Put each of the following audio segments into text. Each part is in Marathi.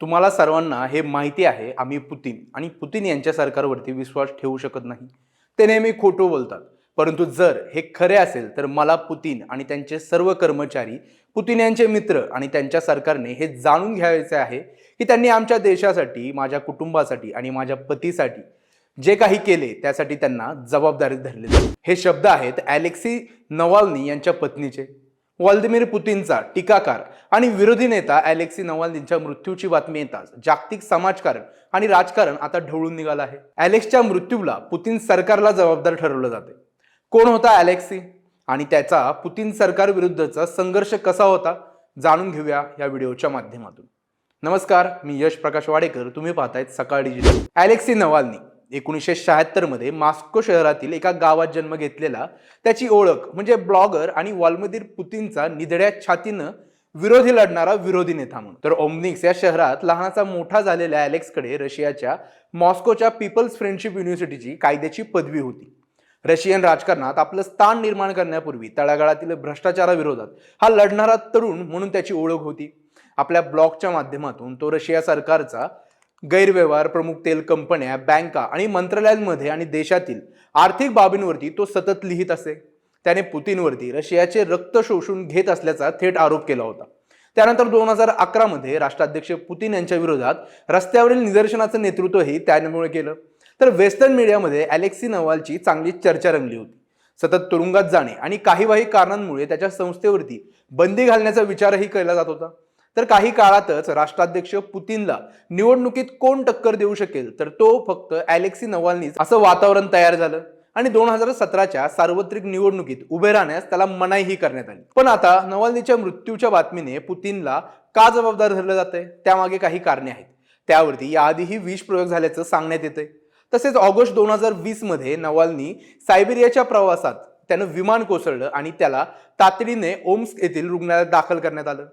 तुम्हाला सर्वांना हे माहिती आहे आम्ही पुतीन. आणि पुतीन यांच्या सरकारवरती विश्वास ठेवू शकत नाही. ते नेहमी खोटं बोलतात. परंतु जर हे खरे असेल तर मला पुतीन आणि त्यांचे सर्व कर्मचारी पुतीन यांचे मित्र आणि त्यांच्या सरकारने हे जाणून घ्यायचे आहे की त्यांनी आमच्या देशासाठी माझ्या कुटुंबासाठी आणि माझ्या पतीसाठी जे काही केले त्यासाठी त्यांना जबाबदारी धरले हे शब्द आहेत अॅलेक्सी नवाल्नी यांच्या पत्नीचे. व्लादिमीर पुतीनचा टीकाकार आणि विरोधी नेता अलेक्सी नवाल्नींच्या मृत्यूची बातमी येताच जागतिक समाजकारण आणि राजकारण आता ढवळून निघालं आहे. अलेक्सच्या मृत्यूला पुतीन सरकारला जबाबदार ठरवलं जाते. कोण होता अलेक्सी? आणि त्याचा पुतीन सरकार विरुद्धचा संघर्ष कसा होता? जाणून घेऊया या व्हिडिओच्या माध्यमातून. नमस्कार मी यश प्रकाश वाडेकर. तुम्ही पाहतायत सकाळ डिजिटल. अलेक्सी नवाल्नी एकोणीसशे शहात्तरमध्ये मास्को शहरातील एका गावात जन्म घेतलेला त्याची ओळख म्हणजे ब्लॉगर आणि वाल्मदीर पुतीनचा निधड्या छातीनं विरोधी लढणारा विरोधी नेता म्हणून. तर ओमनिक्स या शहरात लहानाचा मोठा झालेल्या अलेक्सकडे रशियाच्या मॉस्कोच्या पीपल्स फ्रेंडशिप युनिव्हर्सिटीची कायद्याची पदवी होती. रशियन राजकारणात आपलं स्थान निर्माण करण्यापूर्वी तळागाळातील भ्रष्टाचाराविरोधात हा लढणारा तरुण म्हणून त्याची ओळख होती. आपल्या ब्लॉगच्या माध्यमातून तो रशिया सरकारचा गैरव्यवहार प्रमुख तेल कंपन्या बँका आणि मंत्रालयांमध्ये आणि देशातील आर्थिक बाबींवरती तो सतत लिहित असे. त्याने पुतीनवरती रशियाचे रक्त शोषून घेत असल्याचा थेट आरोप केला होता. त्यानंतर दोन हजार अकरामध्ये राष्ट्राध्यक्ष पुतीन यांच्या विरोधात रस्त्यावरील निदर्शनाचं नेतृत्वही त्यामुळे केलं. तर वेस्टर्न मीडियामध्ये अलेक्सी नवालची चांगली चर्चा रंगली होती. सतत तुरुंगात जाणे आणि काही वाही कारणांमुळे त्याच्या संस्थेवरती बंदी घालण्याचा विचारही केला जात होता. तर काही काळातच राष्ट्राध्यक्ष पुतीनला निवडणुकीत कोण टक्कर देऊ शकेल? तर तो फक्त अलेक्सी नवालनीच. असं वातावरण तयार झालं आणि दोन हजार सतराच्या सार्वत्रिक निवडणुकीत उभे राहण्यास त्याला मनाईही करण्यात आली. पण आता नवालनीच्या मृत्यूच्या बातमीने पुतीनला का जबाबदार धरलं जातंय? त्यामागे काही कारणे आहेत. त्यावरती याआधीही विष प्रयोग झाल्याचं सांगण्यात येतंय. तसेच ऑगस्ट दोन हजार वीसमध्ये नवालनी सायबेरियाच्या प्रवासात त्यानं विमान कोसळलं आणि त्याला तातडीने ओम्स येथील रुग्णालयात दाखल करण्यात आलं.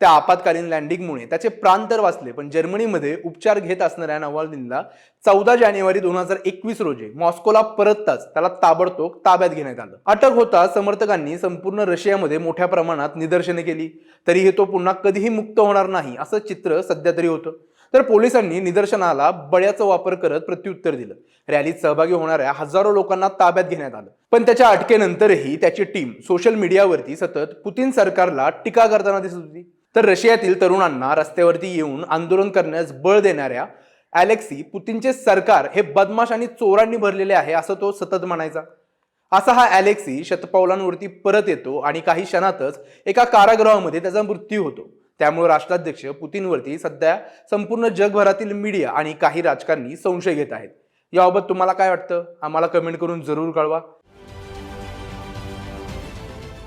त्या आपत्कालीन लँडिंगमुळे. त्याचे प्राण तर वाचले पण जर्मनीमध्ये उपचार घेत असणाऱ्या नवाल्नींना चौदा जानेवारी दोन हजार एकवीस रोजी मॉस्कोला परतताच त्याला ताबडतोब ताब्यात घेण्यात आलं. अटक होता समर्थकांनी संपूर्ण रशियामध्ये मोठ्या प्रमाणात निदर्शने केली तरीही तो पुन्हा कधीही मुक्त होणार नाही असं चित्र सध्या तरी होतं. तर पोलिसांनी निदर्शनाला बळ्याचा वापर करत प्रत्युत्तर दिलं. रॅलीत सहभागी होणाऱ्या हजारो लोकांना ताब्यात घेण्यात आलं. पण त्याच्या अटकेनंतरही त्याची टीम सोशल मीडियावरती सतत पुतीन सरकारला टीका करताना दिसत होती. तर रशियातील तरुणांना रस्त्यावरती येऊन आंदोलन करण्यास बळ देणाऱ्या अलेक्सी पुतीनचे सरकार हे बदमाश आणि चोरांनी भरलेले आहे असं तो सतत म्हणायचा. असा हा अलेक्सी शतपावलांवरती परत येतो आणि काही क्षणातच एका कारागृहामध्ये त्याचा मृत्यू होतो. त्यामुळे राष्ट्राध्यक्ष पुतीनवरती सध्या संपूर्ण जगभरातील मीडिया आणि काही राजकारणी संशय घेत आहेत. याबाबत तुम्हाला काय वाटतं? आम्हाला कमेंट करून जरूर कळवा.